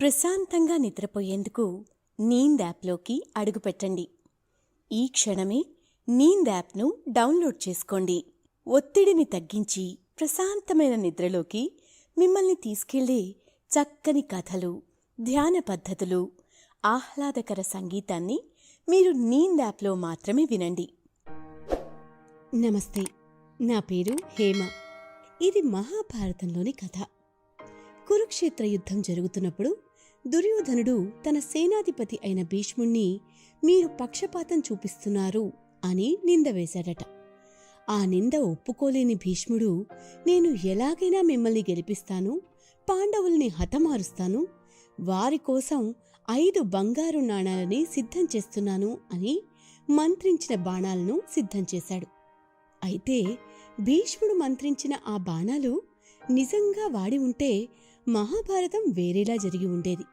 ప్రశాంతంగా నిద్రపోయేందుకు నీంద్ యాప్లోకి అడుగుపెట్టండి ఈ క్షణమే నీంద్ యాప్ను డౌన్లోడ్ చేసుకోండి. ఒత్తిడిని తగ్గించి ప్రశాంతమైన నిద్రలోకి మిమ్మల్ని తీసుకెళ్ళే చక్కని కథలు ధ్యాన పద్ధతులు ఆహ్లాదకర సంగీతాన్ని మీరు నీంద్ యాప్లో మాత్రమే వినండి. నమస్తే నా పేరు హేమ. ఇది మహాభారతంలోని కథ. కురుక్షేత్ర యుద్ధం జరుగుతున్నప్పుడు దుర్యోధనుడు తన సేనాధిపతి అయిన భీష్ముణ్ణి మీరు పక్షపాతం చూపిస్తున్నారు అని నింద వేశాడట. ఆ నింద ఒప్పుకోలేని భీష్ముడు నేను ఎలాగైనా మిమ్మల్ని గెలిపిస్తాను పాండవుల్ని హతమారుస్తాను వారి కోసం ఐదు బంగారు నాణాలని సిద్ధం చేస్తున్నాను అని మంత్రించిన బాణాలను సిద్ధం చేశాడు. అయితే భీష్ముడు మంత్రించిన ఆ బాణాలు నిజంగా వాడి ఉంటే మహాభారతం వేరేలా జరిగి ఉండేది.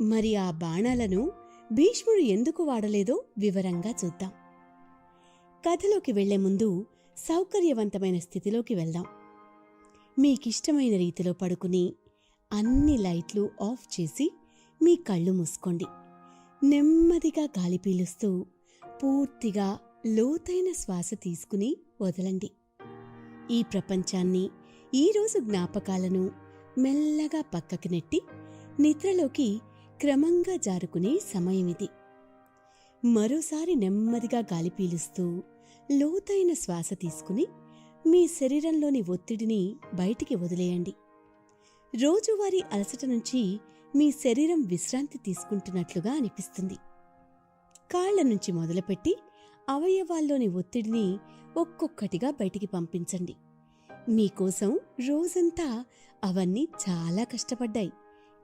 మరి ఆ బాణాలను భీష్ముడు ఎందుకు వాడలేదో వివరంగా చూద్దాం. కథలోకి వెళ్ళే ముందు సౌకర్యవంతమైన స్థితిలోకి వెళ్దాం. మీకిష్టమైన రీతిలో పడుకుని అన్ని లైట్లు ఆఫ్ చేసి మీ కళ్ళు మూసుకోండి. నెమ్మదిగా గాలి పీలుస్తూ పూర్తిగా లోతైన శ్వాస తీసుకుని వదలండి. ఈ ప్రపంచాన్ని ఈరోజు జ్ఞాపకాలను మెల్లగా పక్కకి నెట్టి నిద్రలోకి క్రమంగా జారుకునే సమయమిది. మరోసారి నెమ్మదిగా గాలి పీలుస్తూ లోతైన శ్వాస తీసుకుని మీ శరీరంలోని ఒత్తిడిని బయటికి వదిలేయండి. రోజువారీ అలసట నుంచి మీ శరీరం విశ్రాంతి తీసుకుంటున్నట్లుగా అనిపిస్తుంది. కాళ్ళ నుంచి మొదలుపెట్టి అవయవాల్లోని ఒత్తిడిని ఒక్కొక్కటిగా బయటికి పంపించండి. మీకోసం రోజంతా అవన్నీ చాలా కష్టపడ్డాయి.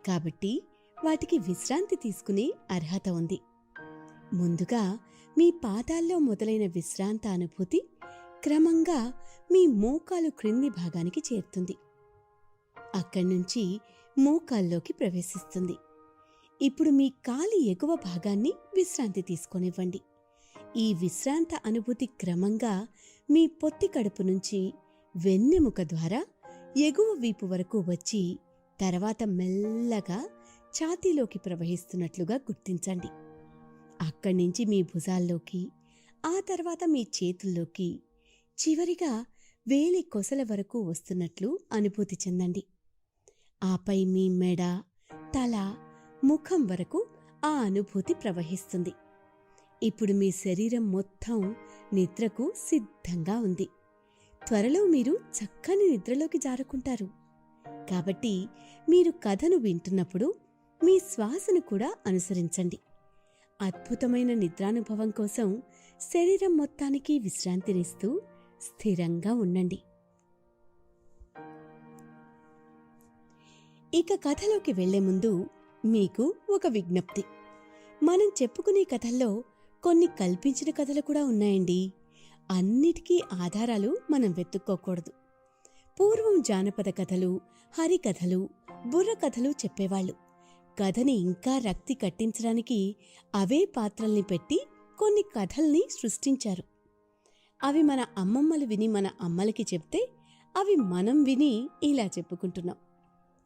కాబట్టి వాటికి విశ్రాంతి తీసుకునే అర్హత ఉంది. ముందుగా మీ పాదాల్లో మొదలైన విశ్రాంత అనుభూతి క్రమంగా మీ మోకాలు క్రింది భాగానికి చేరుతుంది. అక్కడి నుంచి మోకాల్లోకి ప్రవేశిస్తుంది. ఇప్పుడు మీ కాలి ఎగువ భాగాన్ని విశ్రాంతి తీసుకొనివ్వండి. ఈ విశ్రాంత అనుభూతి క్రమంగా మీ పొత్తి కడుపు నుంచి వెన్నెముక ద్వారా ఎగువ వీపు వరకు వచ్చి తర్వాత మెల్లగా ఛాతీలోకి ప్రవహిస్తున్నట్లుగా గుర్తించండి. అక్కడి నుంచి మీ భుజాల్లోకి ఆ తర్వాత మీ చేతుల్లోకి చివరిగా వేలి కొసల వరకు వస్తున్నట్లు అనుభూతి చెందండి. ఆపై మీ మెడ తల ముఖం వరకు ఆ అనుభూతి ప్రవహిస్తుంది. ఇప్పుడు మీ శరీరం మొత్తం నిద్రకు సిద్ధంగా ఉంది. త్వరలో మీరు చక్కని నిద్రలోకి జారుకుంటారు. కాబట్టి మీరు కథను వింటున్నప్పుడు మీ శ్వాసను కూడా అనుసరించండి. అద్భుతమైన నిద్రానుభవం కోసం శరీరం మొత్తానికి విశ్రాంతినిస్తూ స్థిరంగా ఉండండి. ఇక కథలోకి వెళ్ళే ముందు మీకు ఒక విజ్ఞప్తి. మనం చెప్పుకునే కథల్లో కొన్ని కల్పించిన కథలు కూడా ఉన్నాయండి. అన్నిటికీ ఆధారాలు మనం వెతుక్కోకూడదు. పూర్వం జానపద కథలు హరికథలు బుర్ర కథలు చెప్పేవాళ్ళు. కథని ఇంకా రక్తి కట్టించడానికి అవే పాత్రల్ని పెట్టి కొన్ని కథల్ని సృష్టించారు. అవి మన అమ్మమ్మలు విని మన అమ్మలకి చెప్తే అవి మనం విని ఇలా చెప్పుకుంటున్నాం.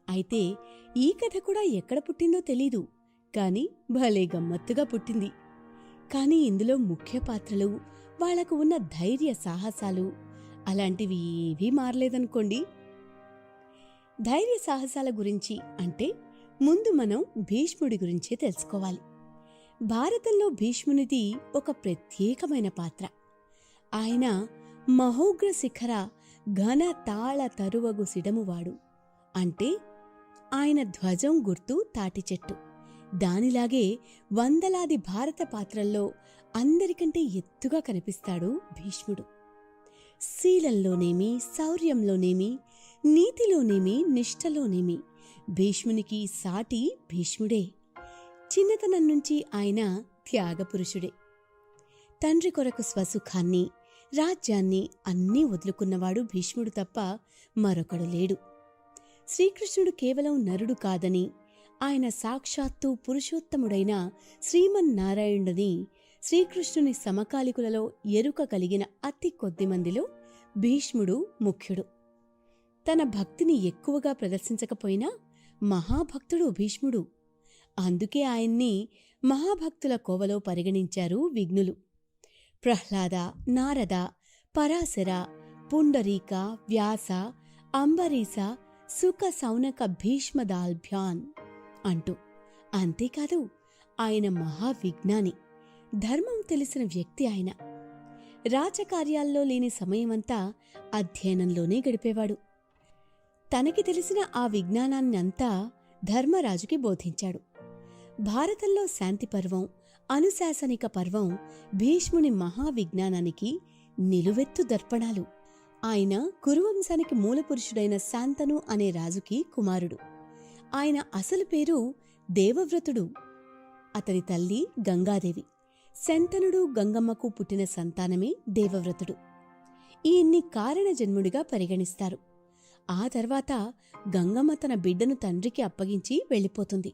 అయితే ఈ కథ కూడా ఎక్కడ పుట్టిందో తెలీదు కాని భలే గమ్మత్తుగా పుట్టింది. కాని ఇందులో ముఖ్య పాత్రలు వాళ్ళకు ఉన్న ధైర్య సాహసాలు అలాంటివి ఏవీ మారలేదనుకోండి. ధైర్య సాహసాల గురించి అంటే ముందు మనం భీష్ముడి గురించే తెలుసుకోవాలి. భారతంలో భీష్మునిది ఒక ప్రత్యేకమైన పాత్ర. ఆయన మహోగ్ర శిఖర ఘన తాళ తరువగు సిడమువాడు అంటే ఆయన ధ్వజం గుర్తు తాటి చెట్టు. దానిలాగే వందలాది భారత పాత్రల్లో అందరికంటే ఎత్తుగా కనిపిస్తాడు భీష్ముడు. శీలంలోనేమి శౌర్యంలోనేమి నీతిలోనేమి నిష్ఠలోనేమి భీష్మునికి సాటి భీష్ముడే. చిన్నతనం నుంచి ఆయన త్యాగపురుషుడే. తండ్రి కొరకు స్వసుఖాన్ని రాజ్యాన్ని అన్నీ వదులుకున్నవాడు భీష్ముడు తప్ప మరొకడు లేడు. శ్రీకృష్ణుడు కేవలం నరుడు కాదని ఆయన సాక్షాత్తు పురుషోత్తముడైన శ్రీమన్నారాయణుడిని శ్రీకృష్ణుని సమకాలికులలో ఎరుక కలిగిన అతి కొద్ది మందిలో భీష్ముడు ముఖ్యుడు. తన భక్తిని ఎక్కువగా ప్రదర్శించకపోయినా మహాభక్తుడు భీష్ముడు. అందుకే ఆయన్ని మహాభక్తుల కోవలో పరిగణించారు విఘ్నులు. ప్రహ్లాద నారద పరాశర పుండరీక వ్యాస అంబరీస సుఖ సౌనక భీష్మదాల్భ్యాన్ అంటూ. అంతేకాదు ఆయన మహావిజ్ఞాని ధర్మం తెలిసిన వ్యక్తి ఆయన. రాజకార్యాల్లో లేని సమయమంతా అధ్యయనంలోనే గడిపేవాడు. తనకి తెలిసిన ఆ విజ్ఞానాన్నంతా ధర్మరాజుకి బోధించాడు. భారతంలో శాంతి పర్వం అనుశాసనిక పర్వం భీష్ముని మహావిజ్ఞానానికి నిలువెత్తు దర్పణాలు. ఆయన కురువంశానికి మూలపురుషుడైన శాంతను అనే రాజుకి కుమారుడు. ఆయన అసలు పేరు దేవవ్రతుడు. అతని తల్లి గంగాదేవి. శంతనుడు గంగమ్మకు పుట్టిన సంతానమే దేవవ్రతుడు. ఈయన్ని కారణజన్ముడిగా పరిగణిస్తారు. ఆ తర్వాత గంగమ్మ తన బిడ్డను తండ్రికి అప్పగించి వెళ్ళిపోతుంది.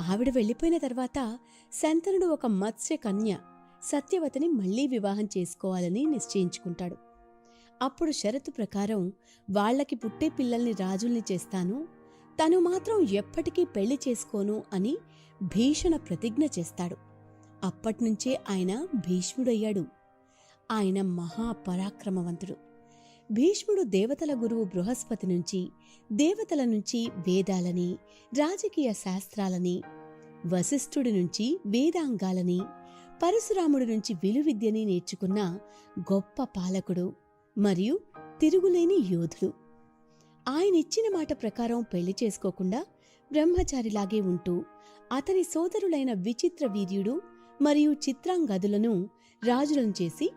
ఆవిడ వెళ్ళిపోయిన తర్వాత శంతనుడు ఒక మత్స్య కన్య సత్యవతిని మళ్ళీ వివాహం చేసుకోవాలని నిశ్చయించుకుంటాడు. అప్పుడు షరతు ప్రకారం వాళ్ళకి పుట్టే పిల్లల్ని రాజుల్ని చేస్తాను తను మాత్రం ఎప్పటికీ పెళ్ళి చేసుకోను అని భీషణ ప్రతిజ్ఞ చేస్తాడు. అప్పట్నుంచే ఆయన భీష్ముడయ్యాడు. ఆయన మహాపరాక్రమవంతుడు. భీష్ముడు దేవతల గురువు బృహస్పతి నుంచి దేవతల నుంచి వేదాలని రాజకీయ శాస్త్రాలని వశిష్ఠుడి నుంచి వేదాంగాలని పరశురాముడి నుంచి విలువిద్యని నేర్చుకున్న గొప్ప పాలకుడు మరియు తిరుగులేని యోధుడు. ఆయనిచ్చిన మాట ప్రకారం పెళ్ళి చేసుకోకుండా బ్రహ్మచారిలాగే ఉంటూ అతని సోదరులైన విచిత్ర వీర్యుడు మరియు చిత్రాంగదులను రాజులను చేసి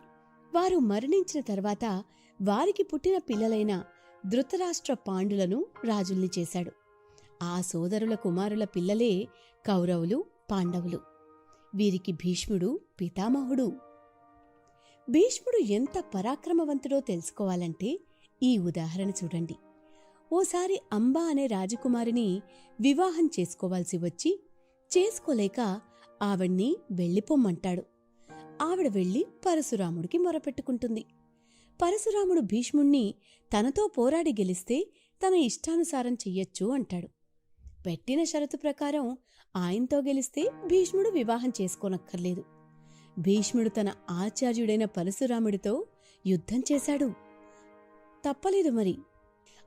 వారు మరణించిన తర్వాత వారికి పుట్టిన పిల్లలైన ధృతరాష్ట్ర పాండులను రాజుల్ని చేశాడు. ఆ సోదరుల కుమారుల పిల్లలే కౌరవులు పాండవులు. వీరికి భీష్ముడు పితామహుడు. భీష్ముడు ఎంత పరాక్రమవంతుడో తెలుసుకోవాలంటే ఈ ఉదాహరణ చూడండి. ఓసారి అంబా అనే రాజకుమారిని వివాహం చేసుకోవాల్సి వచ్చి చేసుకోలేక ఆవిడ్ని వెళ్ళిపోమ్మంటాడు. ఆవిడ వెళ్ళి పరశురాముడికి మొరపెట్టుకుంటుంది. పరశురాముడు భీష్ముణ్ణి తనతో పోరాడి గెలిస్తే తన ఇష్టానుసారం చెయ్యొచ్చు అంటాడు. పెట్టిన షరతు ప్రకారం ఆయనతో గెలిస్తే భీష్ముడు వివాహం చేసుకోనక్కర్లేదు. భీష్ముడు తన ఆచార్యుడైన పరశురాముడితో యుద్ధం చేశాడు. తప్పలేదు మరి.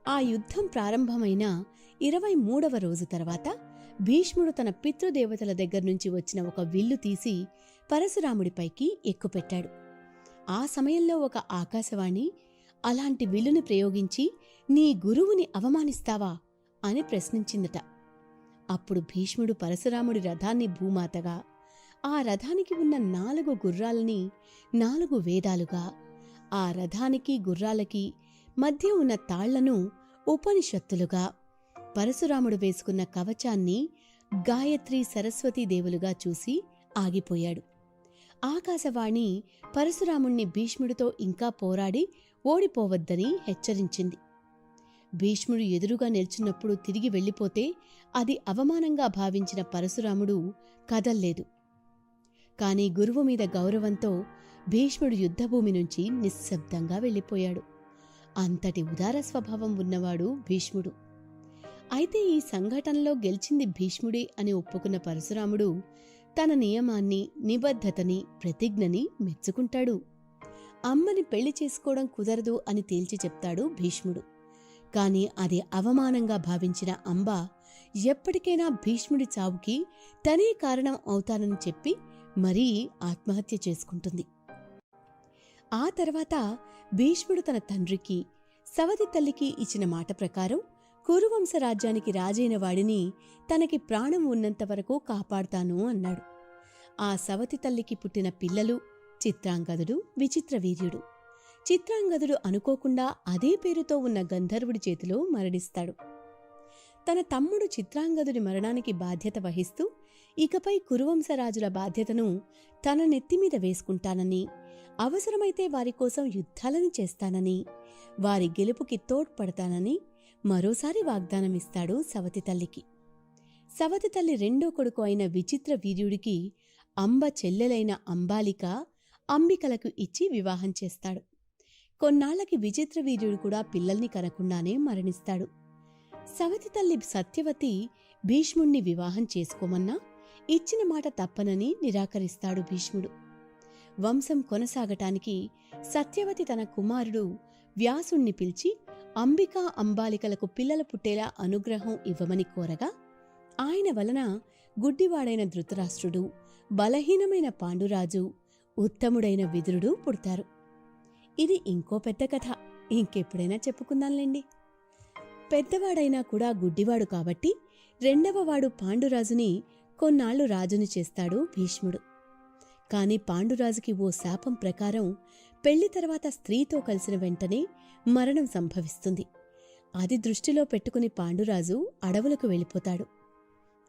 ఆ యుద్ధం ప్రారంభమైన ఇరవై మూడవ రోజు తర్వాత భీష్ముడు తన పితృదేవతల దగ్గర్నుంచి వచ్చిన ఒక విల్లు తీసి పరశురాముడిపైకి ఎక్కుపెట్టాడు. ఆ సమయంలో ఒక ఆకాశవాణి అలాంటి విల్లుని ప్రయోగించి నీ గురువుని అవమానిస్తావా అని ప్రశ్నించిందట. అప్పుడు భీష్ముడు పరశురాముడి రథాన్ని భూమాతగా ఆ రథానికి ఉన్న నాలుగు గుర్రాలని నాలుగు వేదాలుగా ఆ రథానికి గుర్రాలకి మధ్య ఉన్న తాళ్ళను ఉపనిషత్తులుగా పరశురాముడు వేసుకున్న కవచాన్ని గాయత్రి సరస్వతీదేవులుగా చూసి ఆగిపోయాడు. ఆకాశవాణి పరశురాముణ్ణి భీష్ముడితో ఇంకా పోరాడి ఓడిపోవద్దని హెచ్చరించింది. భీష్ముడు ఎదురుగా నిల్చున్నప్పుడు తిరిగి వెళ్ళిపోతే అది అవమానంగా భావించిన పరశురాముడు కదల్లేదు. కాని గురువు మీద గౌరవంతో భీష్ముడు యుద్ధభూమి నుంచి నిశ్శబ్దంగా వెళ్ళిపోయాడు. అంతటి ఉదార స్వభావం ఉన్నవాడు భీష్ముడు. అయితే ఈ సంఘటనలో గెలిచింది భీష్ముడే అని ఒప్పుకున్న పరశురాముడు తన నియమాన్ని నిబద్ధతని ప్రతిజ్ఞని మెచ్చుకుంటాడు. అమ్మని పెళ్ళి చేసుకోవడం కుదరదు అని తేల్చి చెప్తాడు భీష్ముడు. కాని అది అవమానంగా భావించిన అంబ ఎప్పటికైనా భీష్ముడి చావుకి తనే కారణం అవుతానని చెప్పి మరీ ఆత్మహత్య చేసుకుంటుంది. ఆ తర్వాత భీష్ముడు తన తండ్రికి సవతి తల్లికి ఇచ్చిన మాట ప్రకారం కురువంశ రాజ్యానికి రాజైన వాడిని తనకి ప్రాణం ఉన్నంత వరకు కాపాడుతాను అన్నాడు. ఆ సవతి తల్లికి పుట్టిన పిల్లలు చిత్రాంగదుడు విచిత్రవీర్యుడు చిత్రాంగదుడు అనుకోకుండా అదే పేరుతో ఉన్న గంధర్వుడి చేతిలో మరణిస్తాడు. తన తమ్ముడు చిత్రాంగదుడి మరణానికి బాధ్యత వహిస్తూ ఇకపై కురువంశరాజుల బాధ్యతను తన నెత్తిమీద వేసుకుంటానని అవసరమైతే వారి కోసం యుద్ధాలను చేస్తానని వారి గెలుపుకి తోడ్పడతానని మరోసారి వాగ్దానమిస్తాడు సవతి తల్లికి. సవతి తల్లి రెండో కొడుకు అయిన విచిత్ర వీర్యుడికి అంబ చెల్లెలైన అంబాలిక అంబికలకు ఇచ్చి వివాహం చేస్తాడు. కొన్నాళ్ళకి విచిత్ర వీర్యుడు కూడా పిల్లల్ని కనకుండానే మరణిస్తాడు. సవతి తల్లి సత్యవతి భీష్ముణ్ణి వివాహం చేసుకోమన్నా ఇచ్చిన మాట తప్పనని నిరాకరిస్తాడు భీష్ముడు. వంశం కొనసాగటానికి సత్యవతి తన కుమారుడు వ్యాసుణ్ణి పిలిచి అంబికా అంబాలికలకు పిల్లలు పుట్టేలా అనుగ్రహం ఇవ్వమని కోరగా ఆయన వలన గుడ్డివాడైన ధృతరాష్ట్రుడు బలహీనమైన పాండురాజు ఉత్తముడైన విదురుడు పుడతారు. ఇది ఇంకో పెద్ద కథ. ఇంకెప్పుడైనా చెప్పుకుందాంలేండి. పెద్దవాడైనా కూడా గుడ్డివాడు కాబట్టి రెండవవాడు పాండురాజుని కొన్నాళ్ళు రాజుని చేస్తాడు భీష్ముడు. కాని పాండురాజుకి ఓ శాపం ప్రకారం పెళ్ళి తర్వాత స్త్రీతో కలిసిన వెంటనే మరణం సంభవిస్తుంది. అది దృష్టిలో పెట్టుకుని పాండురాజు అడవులకు వెళ్ళిపోతాడు.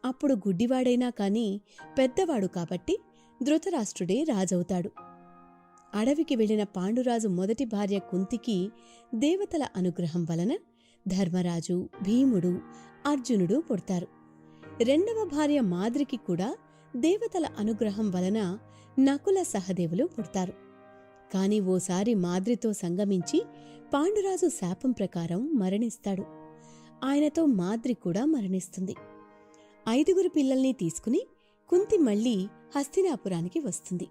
అప్పుడు గుడ్డివాడైనా కాని పెద్దవాడు కాబట్టి ధృతరాష్ట్రుడే రాజవుతాడు. అడవికి వెళ్ళిన పాండురాజు మొదటి భార్య కుంతికి దేవతల అనుగ్రహం వలన ధర్మరాజు భీముడు అర్జునుడు పుడతారు. రెండవ భార్య మాద్రికి కూడా దేవతల అనుగ్రహం వలన నకుల సహదేవులు పుడతారు. కాని ఓసారి మాద్రితో సంగమించి పాండురాజు శాపం ప్రకారం మరణిస్తాడు. ఆయనతో మాద్రి కూడా మరణిస్తుంది. ఐదుగురు పిల్లల్ని తీసుకుని కుంతి మళ్ళీ హస్తినాపురానికి వస్తుంది.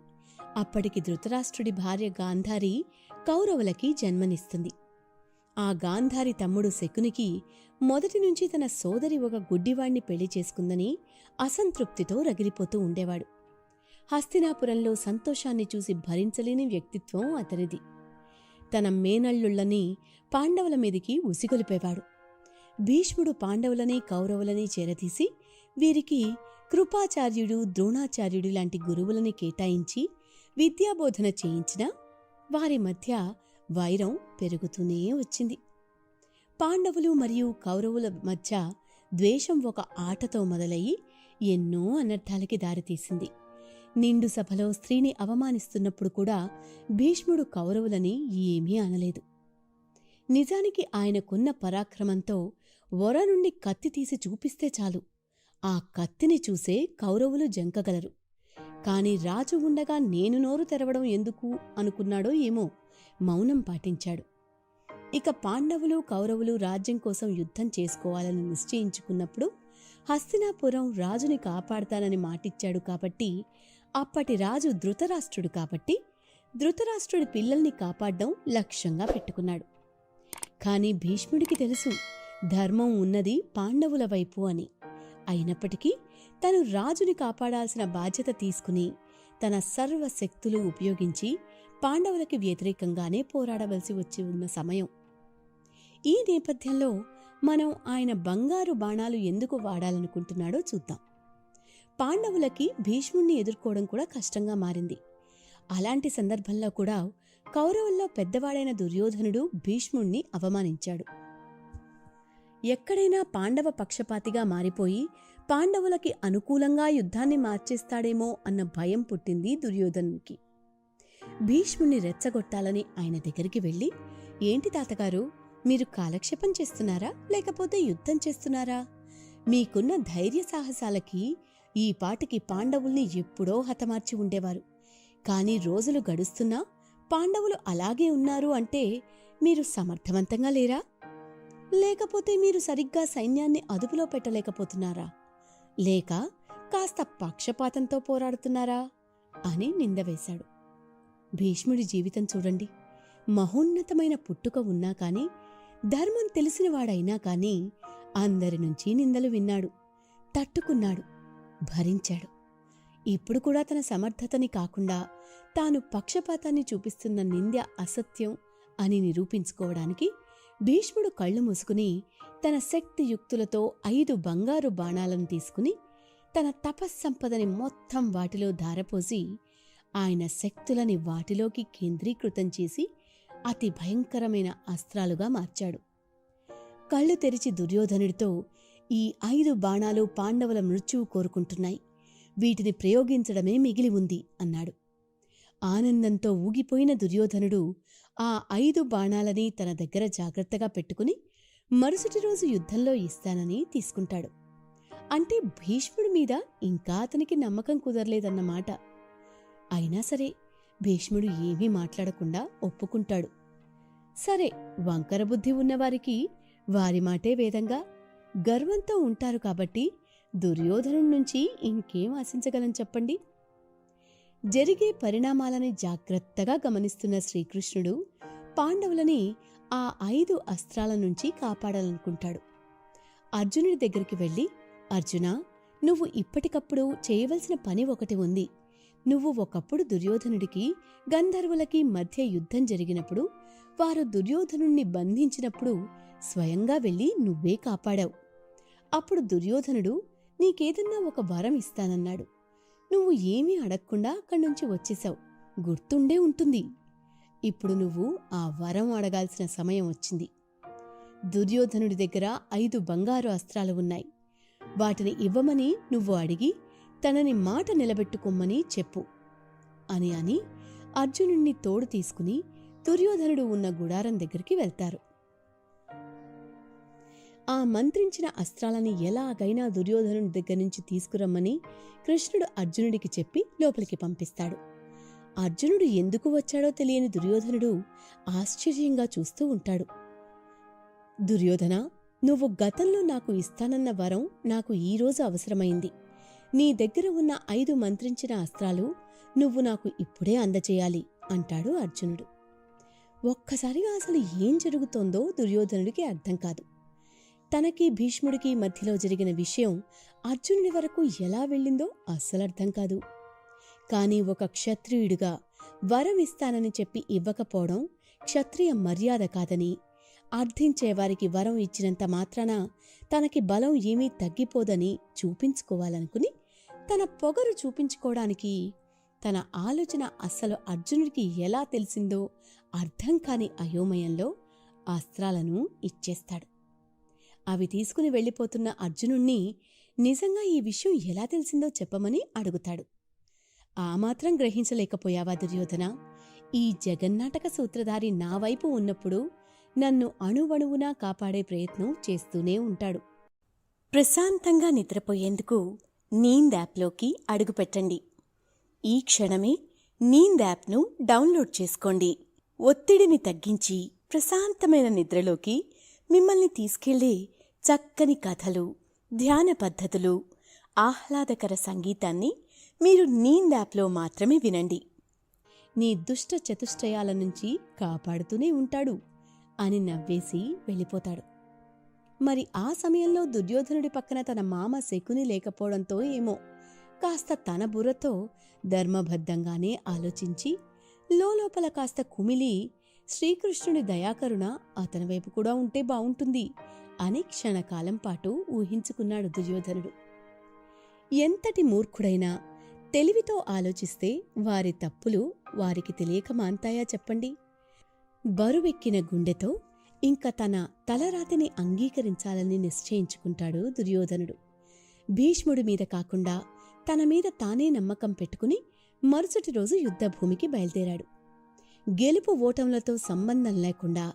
అప్పటికి ధృతరాష్ట్రుడి భార్య గాంధారి కౌరవులకి జన్మనిస్తుంది. ఆ గాంధారి తమ్ముడు శకునికి మొదటి నుంచి తన సోదరి ఒక గుడ్డివాణ్ణి పెళ్ళి చేసుకుందని అసంతృప్తితో రగిలిపోతూ ఉండేవాడు. హస్తినాపురంలో సంతోషాన్ని చూసి భరించలేని వ్యక్తిత్వం అతనిది. తన మేనల్లుళ్ళని పాండవుల మీదికి ఉసిగొలిపేవాడు. భీష్ముడు పాండవులని కౌరవులని చేరతీసి వీరికి కృపాచార్యుడు ద్రోణాచార్యుడు లాంటి గురువులని కేటాయించి విద్యాబోధన చేయించినా వారి మధ్య వైరం పెరుగుతూనే వచ్చింది. పాండవులు మరియు కౌరవుల మధ్య ద్వేషం ఒక ఆటతో మొదలయ్యి ఎన్నో అనర్థాలకి దారితీసింది. నిండు సభలో స్త్రీని అవమానిస్తున్నప్పుడు కూడా భీష్ముడు కౌరవులని ఏమీ అనలేదు. నిజానికి ఆయనకున్న పరాక్రమంతో వర నుండి కత్తి తీసి చూపిస్తే చాలు. ఆ కత్తిని చూసే కౌరవులు జంకగలరు. కాని రాజు ఉండగా నేను నోరు తెరవడం ఎందుకు అనుకున్నాడో ఏమో మౌనం పాటించాడు. ఇక పాండవులు కౌరవులు రాజ్యం కోసం యుద్ధం చేసుకోవాలని నిశ్చయించుకున్నప్పుడు హస్తినాపురం రాజుని కాపాడతానని మాటిచ్చాడు కాబట్టి అప్పటి రాజు ధృతరాష్ట్రుడు కాబట్టి ధృతరాష్ట్రుడి పిల్లల్ని కాపాడ్డం లక్ష్యంగా పెట్టుకున్నాడు. కాని భీష్ముడికి తెలుసు ధర్మం ఉన్నది పాండవుల వైపు అని. అయినప్పటికీ తను రాజుని కాపాడాల్సిన బాధ్యత తీసుకుని తన సర్వశక్తులు ఉపయోగించి పాండవులకి వ్యతిరేకంగానే పోరాడవలసి వచ్చి ఉన్న సమయం. ఈ నేపథ్యంలో మనం ఆయన బంగారు బాణాలు ఎందుకు వాడాలనుకుంటున్నాడో చూద్దాం. పాండవులకి భీష్ముణ్ణి ఎదుర్కోవడం కూడా కష్టంగా మారింది. అలాంటి సందర్భంలో కూడా కౌరవుల్లో పెద్దవాడైన దుర్యోధనుడు భీష్ముణ్ణి అవమానించాడు. ఎక్కడైనా పాండవ పక్షపాతిగా మారిపోయి పాండవులకి అనుకూలంగా యుద్ధాన్ని మార్చేస్తాడేమో అన్న భయం పుట్టింది దుర్యోధనునికి. భీష్ముణ్ణి రెచ్చగొట్టాలని ఆయన దగ్గరికి వెళ్ళి ఏంటి తాతగారు మీరు కాలక్షేపం చేస్తున్నారా లేకపోతే యుద్ధం చేస్తున్నారా? మీకున్న ధైర్య సాహసాలకి ఈ పాటికి పాండవుల్ని ఎప్పుడో హతమార్చి ఉండేవారు. కాని రోజులు గడుస్తున్నా పాండవులు అలాగే ఉన్నారు అంటే మీరు సమర్థవంతంగా లేరా? లేకపోతే మీరు సరిగ్గా సైన్యాన్ని అదుపులో పెట్టలేకపోతున్నారా? లేక కాస్త పక్షపాతంతో పోరాడుతున్నారా? అని నిందవేశాడు భీష్ముడి జీవితం చూడండి. మహోన్నతమైన పుట్టుక ఉన్నా కానీ ధర్మం తెలిసినవాడైనా కాని అందరి నుంచి నిందలు విన్నాడు. తట్టుకున్నాడు. భరించాడు. ఇప్పుడు కూడా తన సమర్థతని కాకుండా తాను పక్షపాతాన్ని చూపిస్తున్న నింద్య అసత్యం అని నిరూపించుకోవడానికి భీష్ముడు కళ్ళు మూసుకుని తన శక్తియుక్తులతో ఐదు బంగారు బాణాలను తీసుకుని తన తపస్సంపదని మొత్తం వాటిలో ధారపోసి ఆయన శక్తులని వాటిలోకి కేంద్రీకృతం చేసి అతి భయంకరమైన అస్త్రాలుగా మార్చాడు. కళ్ళు తెరిచి దుర్యోధనుడితో ఈ ఐదు బాణాలు పాండవుల మృత్యువు కోరుకుంటున్నాయి. వీటిని ప్రయోగించడమే మిగిలి ఉంది అన్నాడు. ఆనందంతో ఊగిపోయిన దుర్యోధనుడు ఆ ఐదు బాణాలని తన దగ్గర జాగ్రత్తగా పెట్టుకుని మరుసటి రోజు యుద్ధంలో ఇస్తానని తీసుకుంటాడు. అంటే భీష్ముడి మీద ఇంకా అతనికి నమ్మకం కుదరలేదన్నమాట. అయినా సరే భీష్ముడు ఏమీ మాట్లాడకుండా ఒప్పుకుంటాడు. సరే వంకర బుద్ధి ఉన్నవారికి వారి మాటే వేదంగా గర్వంతో ఉంటారు కాబట్టి దుర్యోధను నుంచి ఇంకేం ఆశించగలం చెప్పండి? జరిగే పరిణామాలని జాగ్రత్తగా గమనిస్తున్న శ్రీకృష్ణుడు పాండవులని ఆ ఐదు అస్త్రాల నుంచి కాపాడాలనుకుంటాడు. అర్జునుడి దగ్గరికి వెళ్ళి అర్జున నువ్వు ఇప్పటికప్పుడు చేయవలసిన పని ఒకటి ఉంది. నువ్వు ఒకప్పుడు దుర్యోధనుడికి గంధర్వులకి మధ్య యుద్ధం జరిగినప్పుడు వారు దుర్యోధనుణ్ణి బంధించినప్పుడు స్వయంగా వెళ్ళి నువ్వే కాపాడావు. అప్పుడు దుర్యోధనుడు నీకేదన్నా ఒక వరం ఇస్తానన్నాడు. నువ్వు ఏమీ అడగకుండా అక్కడి నుంచి వచ్చేశావు. గుర్తుండే ఉంటుంది. ఇప్పుడు నువ్వు ఆ వరం అడగాల్సిన సమయం వచ్చింది. దుర్యోధనుడి దగ్గర ఐదు బంగారు అస్త్రాలు ఉన్నాయి. వాటిని ఇవ్వమని నువ్వు అడిగి తనని మాట నిలబెట్టుకోమ్మని చెప్పు అని అని అర్జునుణ్ణి తోడు తీసుకుని దుర్యోధనుడు ఉన్న గుడారం దగ్గరికి వెళ్తారు. ఆ మంత్రించిన అస్త్రాలని ఎలాగైనా దుర్యోధనుడి దగ్గర నుంచి తీసుకురమ్మని కృష్ణుడు అర్జునుడికి చెప్పి లోపలికి పంపిస్తాడు. అర్జునుడు ఎందుకు వచ్చాడో తెలియని దుర్యోధనుడు ఆశ్చర్యంగా చూస్తూ ఉంటాడు. దుర్యోధన నువ్వు గతంలో నాకు ఇస్తానన్న వరం నాకు ఈరోజు అవసరమైంది. నీ దగ్గర ఉన్న ఐదు మంత్రించిన అస్త్రాలు నువ్వు నాకు ఇప్పుడే అందచేయాలి అంటాడు అర్జునుడు. ఒక్కసారిగా అసలు ఏం జరుగుతోందో దుర్యోధనుడికి అర్థం కాదు. తనకి భీష్ముడికి మధ్యలో జరిగిన విషయం అర్జునుడి వరకు ఎలా వెళ్ళిందో అస్సలర్థం కాదు. కాని ఒక క్షత్రియుడిగా వరం ఇస్తానని చెప్పి ఇవ్వకపోవడం క్షత్రియ మర్యాద కాదని అర్థించేవారికి వరం ఇచ్చినంత మాత్రాన తనకి బలం ఏమీ తగ్గిపోదని చూపించుకోవాలనుకుని తన పొగరు చూపించుకోవడానికి తన ఆలోచన అస్సలు అర్జునుడికి ఎలా తెలిసిందో అర్థం కాని అయోమయంలో అస్త్రాలను ఇచ్చేస్తాడు. అవి తీసుకుని వెళ్ళిపోతున్న అర్జునుణ్ణి నిజంగా ఈ విషయం ఎలా తెలిసిందో చెప్పమని అడుగుతాడు. ఆ మాత్రం గ్రహించలేకపోయావా దుర్యోధన? ఈ జగన్నాటక సూత్రధారి నా వైపు ఉన్నప్పుడు నన్ను అణువణువునా కాపాడే ప్రయత్నం చేస్తూనే ఉంటాడు. ప్రశాంతంగా నిద్రపోయేందుకు నీందాప్లోకి అడుగుపెట్టండి ఈ క్షణమే నీందాప్ను డౌన్లోడ్ చేసుకోండి. ఒత్తిడిని తగ్గించి ప్రశాంతమైన నిద్రలోకి మిమ్మల్ని తీసుకెళ్ళే చక్కని కథలు ధ్యాన పద్ధతులు ఆహ్లాదకర సంగీతాన్ని మీరు నీంద్ యాప్లో మాత్రమే వినండి. నీ దుష్ట చతుష్టయాల నుంచి కాపాడుతూనే ఉంటాడు అని నవ్వేసి వెళ్ళిపోతాడు. మరి ఆ సమయంలో దుర్యోధనుడి పక్కన తన మామ శకుని లేకపోవడంతో ఏమో కాస్త తన బుర్రతో ధర్మబద్ధంగానే ఆలోచించి లోపల కాస్త కుమిలి శ్రీకృష్ణుడి దయాకరుణ అతని వైపు కూడా ఉంటే బావుంటుంది అని క్షణకాలం పాటు ఊహించుకున్నాడు దుర్యోధనుడు. ఎంతటి మూర్ఖుడైనా తెలివితో ఆలోచిస్తే వారి తప్పులు వారికి తెలియక మాంతాయా చెప్పండి? బరువెక్కిన గుండెతో ఇంక తన తలరాతిని అంగీకరించాలని నిశ్చయించుకుంటాడు దుర్యోధనుడు. భీష్ముడి మీద కాకుండా తన మీద తానే నమ్మకం పెట్టుకుని మరుసటి రోజు యుద్ధభూమికి బయలుదేరాడు. గెలుపు ఓటములతో సంబంధం లేకుండా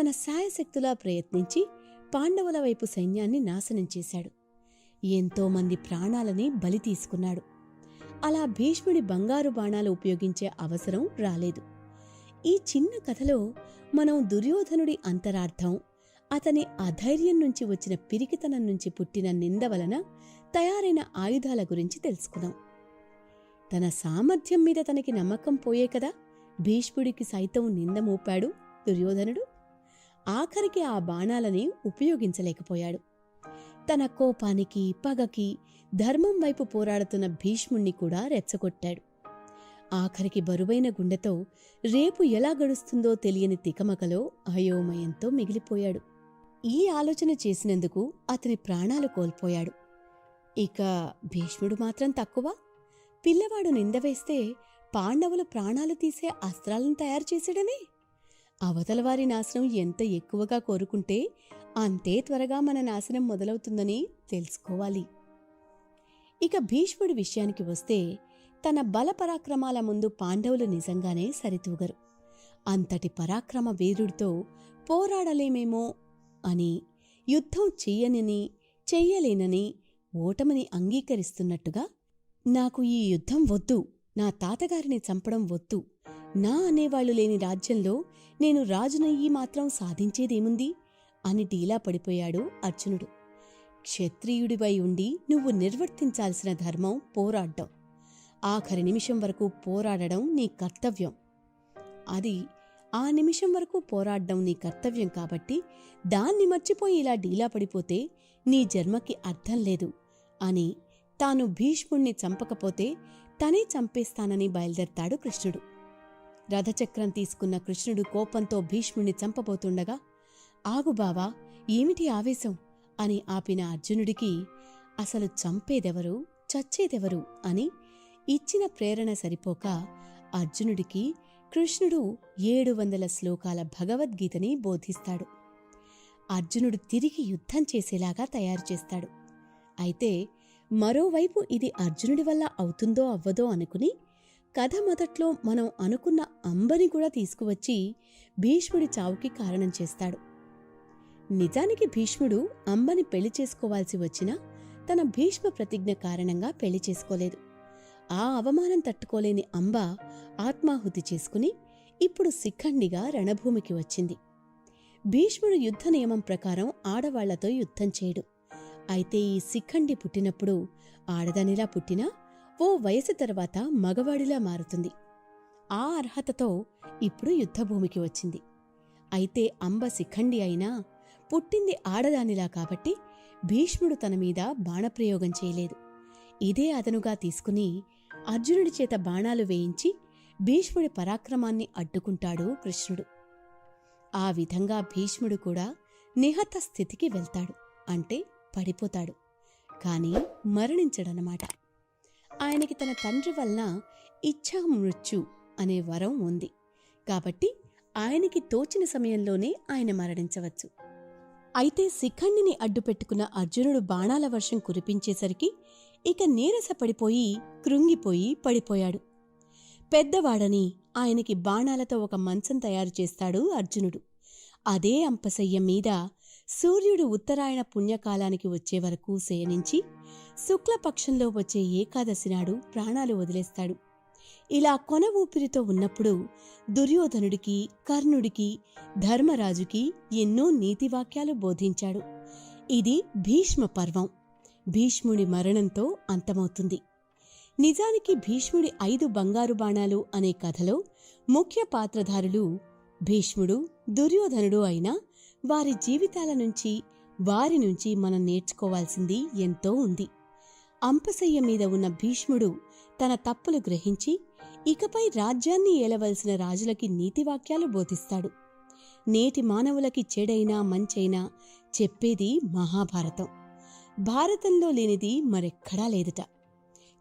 తన శాయశక్తులా ప్రయత్నించి పాండవుల వైపు సైన్యాన్ని నాశనం చేశాడు. ఎంతోమంది ప్రాణాలని బలి తీసుకున్నాడు. అలా భీష్ముడి బంగారు బాణాలు ఉపయోగించే అవసరం రాలేదు. ఈ చిన్న కథలో మనం దుర్యోధనుడి అంతరార్థం అతని అధైర్యం నుంచి వచ్చిన పిరికితనం నుంచి పుట్టిన నింద వలన తయారైన ఆయుధాల గురించి తెలుసుకుందాం. తన సామర్థ్యం మీద తనకి నమ్మకం పోయే కదా భీష్ముడికి సైతం నింద మోపాడు దుర్యోధనుడు? ఆఖరికి ఆ బాణాలని ఉపయోగించలేకపోయాడు. తన కోపానికి పగకి ధర్మం వైపు పోరాడుతున్న భీష్ముణ్ణి కూడా రెచ్చగొట్టాడు. ఆఖరికి బరువైన గుండెతో రేపు ఎలా గడుస్తుందో తెలియని తికమకలో అయోమయంతో మిగిలిపోయాడు. ఈ ఆలోచన చేసినందుకు అతని ప్రాణాలు కోల్పోయాడు. ఇక భీష్ముడు మాత్రం తక్కువ. పిల్లవాడు నిందవేస్తే పాండవుల ప్రాణాలు తీసే అస్త్రాలను తయారు చేసేయడమే అవతలవారి నాశనం ఎంత ఎక్కువగా కోరుకుంటే అంతే త్వరగా మన నాశనం మొదలవుతుందని తెలుసుకోవాలి. ఇక భీష్ముడి విషయానికి వస్తే తన బల పరాక్రమాల ముందు పాండవులు నిజంగానే సరితూగరు. అంతటి పరాక్రమ వీరుడితో పోరాడలేమేమో అని యుద్ధం చెయ్యనని చెయ్యలేనని ఓటమిని అంగీకరిస్తున్నట్టుగా నాకు ఈ యుద్ధం వద్దు నా తాతగారిని చంపడం వద్దు నా అనేవాళ్ళు లేని రాజ్యంలో నేను రాజునయ్యి మాత్రం సాధించేదేముంది? అని ఢీలా పడిపోయాడు అర్జునుడు. క్షత్రియుడివై ఉండి నువ్వు నిర్వర్తించాల్సిన ధర్మం పోరాడ్డం. ఆఖరి నిమిషం వరకు పోరాడడం నీ కర్తవ్యం. అది ఆ నిమిషం వరకు పోరాడడం నీ కర్తవ్యం కాబట్టి దాన్ని మర్చిపోయి ఇలా డీలా పడిపోతే నీ జన్మకి అర్థం లేదు అని తాను భీష్ముణ్ణి చంపకపోతే తనే చంపేస్తానని బయలుదేరతాడు కృష్ణుడు. రథచక్రం తీసుకున్న కృష్ణుడు కోపంతో భీష్ముణ్ణి చంపబోతుండగా ఆగు బావా ఏమిటి ఆవేశం? అని ఆపిన అర్జునుడికి అసలు చంపేదెవరు? చచ్చేదెవరు? అని ఇచ్చిన ప్రేరణ సరిపోక అర్జునుడికి కృష్ణుడు ఏడు వందల శ్లోకాల భగవద్గీతని బోధిస్తాడు. అర్జునుడు తిరిగి యుద్ధం చేసేలాగా తయారు చేస్తాడు. అయితే మరోవైపు ఇది అర్జునుడి వల్ల అవుతుందో అవ్వదో అనుకుని కథ మొదట్లో మనం అనుకున్న అంబని కూడా తీసుకువచ్చి భీష్ముడి చావుకి కారణం చేస్తాడు. నిజానికి భీష్ముడు అంబని పెళ్ళి చేసుకోవాల్సి వచ్చినా తన భీష్మ ప్రతిజ్ఞ కారణంగా పెళ్ళి చేసుకోలేదు. ఆ అవమానం తట్టుకోలేని అంబ ఆత్మాహుతి చేసుకుని ఇప్పుడు శిఖండిగా రణభూమికి వచ్చింది. భీష్ముడు యుద్ధ నియమం ప్రకారం ఆడవాళ్ళతో యుద్ధం చేయడు. అయితే ఈ శిఖండి పుట్టినప్పుడు ఆడదానిలా పుట్టినా ఓ వయసు తర్వాత మగవాడిలా మారుతుంది. ఆ అర్హతతో ఇప్పుడు యుద్ధభూమికి వచ్చింది. అయితే అంబ శిఖండి అయినా పుట్టింది ఆడదానిలా కాబట్టి భీష్ముడు తన మీద బాణప్రయోగం చేయలేదు. ఇదే అదనుగా తీసుకుని అర్జునుడి చేత బాణాలు వేయించి భీష్ముడి పరాక్రమాన్ని అడ్డుకుంటాడు కృష్ణుడు. ఆ విధంగా భీష్ముడు కూడా నిహత స్థితికి వెళ్తాడు. అంటే పడిపోతాడు. కాని మరణించడనమాట ఆయనకి తన తండ్రి వల్ల ఇచ్ఛా మృత్యు అనే వరం ఉంది. కాబట్టి ఆయనకి తోచిన సమయంలోనే ఆయన మరణించవచ్చు. అయితే శిఖండిని అడ్డుపెట్టుకున్న అర్జునుడు బాణాల వర్షం కురిపించేసరికి ఇక నీరస పడిపోయి కృంగిపోయి పడిపోయాడు. పెద్దవాడని ఆయనకి బాణాలతో ఒక మంచం తయారు చేస్తాడు అర్జునుడు. అదే అంపశయ్య మీద సూర్యుడు ఉత్తరాయణ పుణ్యకాలానికి వచ్చే వరకు శయనించి శుక్లపక్షంలో వచ్చే ఏకాదశి నాడు ప్రాణాలు వదిలేస్తాడు. ఇలా కొన ఊపిరితో ఉన్నప్పుడు దుర్యోధనుడికి కర్ణుడికి ధర్మరాజుకి ఎన్నో నీతివాక్యాలు బోధించాడు. ఇది భీష్మ పర్వం. భీష్ముడి మరణంతో అంతమవుతుంది. నిజానికి భీష్ముడి ఐదు బంగారు బాణాలు అనే కథలో ముఖ్య పాత్రధారులు భీష్ముడు దుర్యోధనుడు అయినా వారి జీవితాల నుంచి వారి నుంచి మనం నేర్చుకోవాల్సింది ఎంతో ఉంది. అంపశయ్య మీద ఉన్న భీష్ముడు తన తప్పులు గ్రహించి ఇకపై రాజ్యాన్ని ఏలవలసిన రాజులకి నీతివాక్యాలు బోధిస్తాడు. నేటి మానవులకి చెడైనా మంచైనా చెప్పేది మహాభారతం. భారతంలో లేనిది మరెక్కడా లేదుట.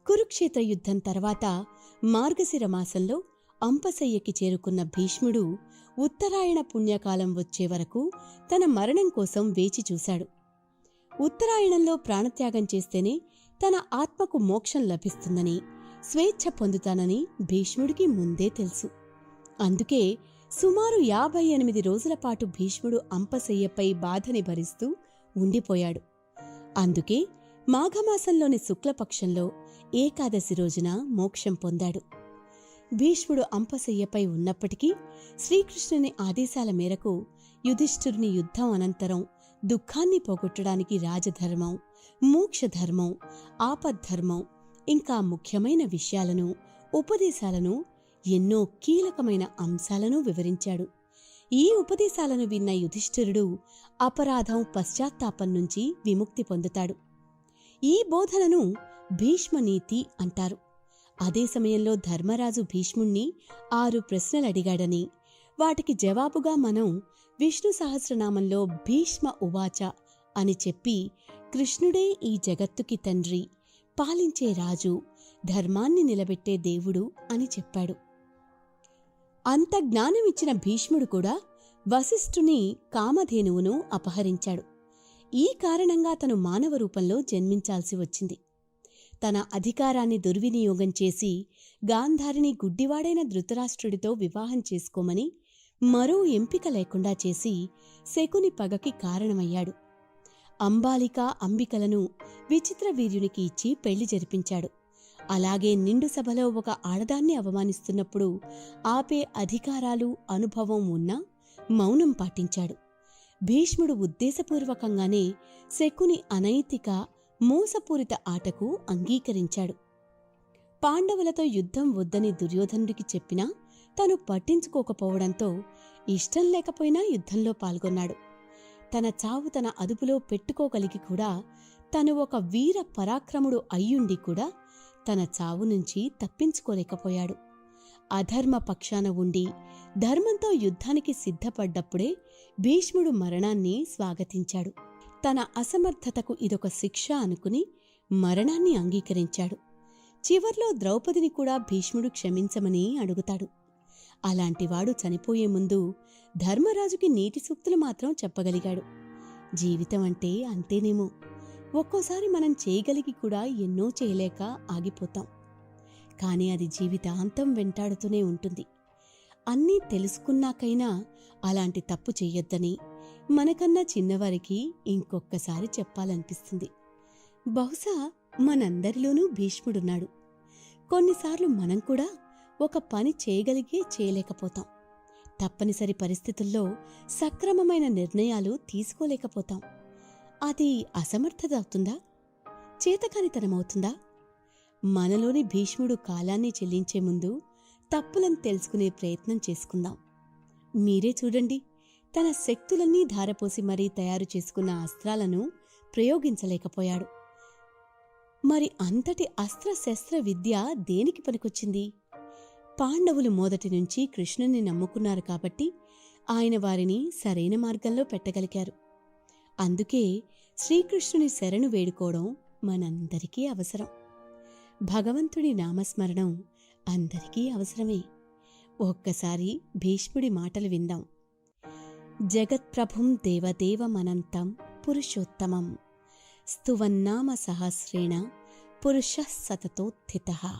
కురుక్షేత్ర యుద్ధం తర్వాత మార్గశిర మాసంలో అంపశయ్యకి చేరుకున్న భీష్ముడు ఉత్తరాయణ పుణ్యకాలం వచ్చే వరకు తన మరణం కోసం వేచి చూశాడు. ఉత్తరాయణంలో ప్రాణత్యాగం చేస్తేనే తన ఆత్మకు మోక్షం లభిస్తుందని స్వేచ్ఛ పొందుతానని భీష్ముడికి ముందే తెలుసు. అందుకే సుమారు యాభై ఎనిమిది రోజుల పాటు భీష్ముడు అంపశయ్యపై బాధని భరిస్తూ ఉండిపోయాడు. అందుకే మాఘమాసంలోని శుక్లపక్షంలో ఏకాదశి రోజున మోక్షం పొందాడు. భీష్ముడు అంపశయ్యపై ఉన్నప్పటికీ శ్రీకృష్ణుని ఆదేశాల మేరకు యుధిష్ఠుర్ని యుద్ధం అనంతరం దుఃఖాన్ని పోగొట్టడానికి రాజధర్మం మోక్షధర్మం ఆపద్ధర్మం ఇంకా ముఖ్యమైన విషయాలను ఉపదేశాలను ఎన్నో కీలకమైన అంశాలను వివరించాడు. ఈ ఉపదేశాలను విన్న యుధిష్ఠిరుడు అపరాధం పశ్చాత్తాపం నుంచి విముక్తి పొందుతాడు. ఈ బోధనను భీష్మనీతి అంటారు. అదే సమయంలో ధర్మరాజు భీష్ముణ్ణి ఆరు ప్రశ్నలు అడిగాడని వాటికి జవాబుగా మనం విష్ణు సహస్రనామంలో భీష్మ ఉవాచ అని చెప్పి కృష్ణుడే ఈ జగత్తుకి తండ్రి. పాలించే రాజు ధర్మాన్ని నిలబెట్టే దేవుడు అని చెప్పాడు. అంత జ్ఞానమిచ్చిన భీష్ముడు కూడా వశిష్ఠుని కామధేనువును అపహరించాడు. ఈ కారణంగా తను మానవ రూపంలో జన్మించాల్సి వచ్చింది. తన అధికారాన్ని దుర్వినియోగం చేసి గాంధారిని గుడ్డివాడైన ధృతరాష్ట్రుడితో వివాహం చేసుకోమని మరో ఎంపిక లేకుండా చేసి శకుని పగకి కారణమయ్యాడు. అంబాలిక అంబికలను విచిత్ర వీర్యునికి ఇచ్చి పెళ్ళి జరిపించాడు. అలాగే నిండు సభలో ఒక ఆడదాన్ని అవమానిస్తున్నప్పుడు ఆపే అధికారాలు అనుభవం ఉన్నా మౌనం పాటించాడు. భీష్ముడు ఉద్దేశపూర్వకంగానే శకుని అనైతిక మోసపూరిత ఆటకు అంగీకరించాడు. పాండవులతో యుద్ధం వద్దని దుర్యోధనుడికి చెప్పినా తను పట్టించుకోకపోవడంతో ఇష్టం లేకపోయినా యుద్ధంలో పాల్గొన్నాడు. తన చావు తన అదుపులో పెట్టుకోగలిగి కూడా తను ఒక వీర పరాక్రముడు అయ్యుండి కూడా తన చావు నుంచి తప్పించుకోలేకపోయాడు. అధర్మ పక్షాన ఉండి ధర్మంతో యుద్ధానికి సిద్ధపడ్డప్పుడే భీష్ముడు మరణాన్ని స్వాగతించాడు. తన అసమర్థతకు ఇదొక శిక్ష అనుకుని మరణాన్ని అంగీకరించాడు. చివర్లో ద్రౌపదిని కూడా భీష్ముడు క్షమించమని అడుగుతాడు. అలాంటివాడు చనిపోయే ముందు ధర్మరాజుకి నీటి సూక్తులు మాత్రం చెప్పగలిగాడు. జీవితం అంటే అంతేనేమో. ఒక్కోసారి మనం చేయగలిగి కూడా ఎన్నో చేయలేక ఆగిపోతాం. కానీ అది జీవితాంతం వెంటాడుతూనే ఉంటుంది. అన్నీ తెలుసుకున్నాకైనా అలాంటి తప్పు చెయ్యొద్దని మనకన్నా చిన్నవారికి ఇంకొక్కసారి చెప్పాలనిపిస్తుంది. బహుశా మనందరిలోనూ భీష్ముడున్నాడు. కొన్నిసార్లు మనం కూడా ఒక పని చేయగలిగే చేయలేకపోతాం. తప్పనిసరి పరిస్థితుల్లో సక్రమమైన నిర్ణయాలు తీసుకోలేకపోతాం. అది అసమర్థత అవుతుందా చేతకానితనమవుతుందా? మనలోని భీష్ముడు కాలాన్ని చెల్లించే ముందు తప్పులను తెలుసుకునే ప్రయత్నం చేసుకుందాం. మీరే చూడండి తన శక్తులన్నీ ధారపోసి మరీ తయారు చేసుకున్న అస్త్రాలను ప్రయోగించలేకపోయాడు. మరి అంతటి అస్త్రశస్త్ర విద్య దేనికి పనికొచ్చింది? పాండవులు మొదటి నుంచి కృష్ణుని నమ్ముకున్నారు కాబట్టి ఆయన వారిని సరైన మార్గంలో పెట్టగలిగారు. అందుకే శ్రీకృష్ణుని శరణు వేడుకోవడం మనందరికీ అవసరం. భగవంతుడి నామస్మరణం అందరికీ అవసరమే. ఒక్కసారి భీష్ముడి మాటలు విందాం. జగత్ప్రభుం దేవదేవమనంతం పురుషోత్తమం. స్తువన్నామ సహస్రేణ పురుష సతతోత్థిత.